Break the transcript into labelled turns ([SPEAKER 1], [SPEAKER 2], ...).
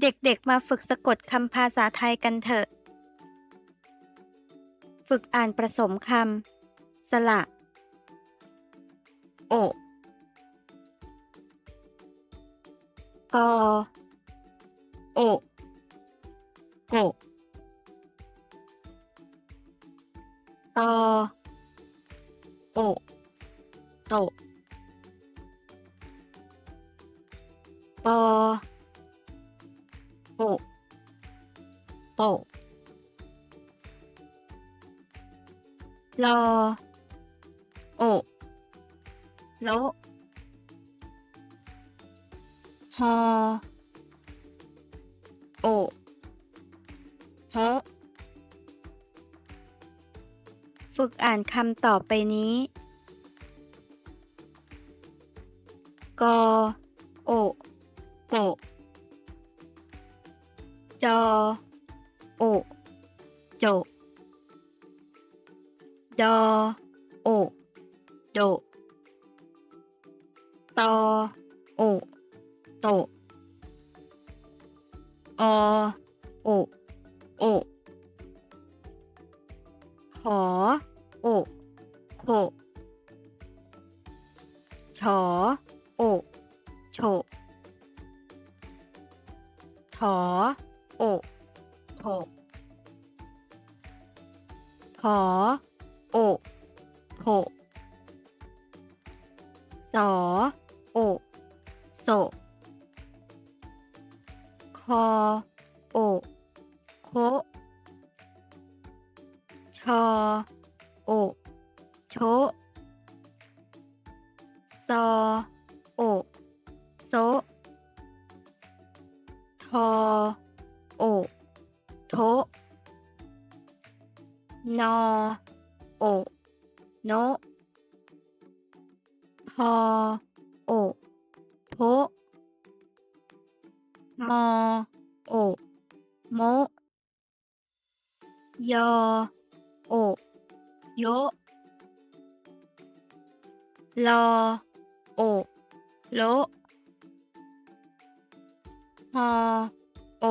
[SPEAKER 1] เด็กๆ มาฝึกสะกดคำภาษาไทยกันเถอะ ฝึกอ่านผสมคำสระโอกอโอโกตอโอโตปอ โอโตลอโอโลฮอโอฮอฝึกอ่านคำต่อไปนี้ กอ โอโก จอ โอ โจดอโอโดตอ โอ โต อ โอ โอ ขอ โอ โค ชอ โอ โชถอ โอโถถอโอโขสอ โอโสคอ โอโคชอ โอโชซอ โอโซทอ โทนอโอโนพอโอโพมอโอโมยอโอโยลอโอโลฮอโอ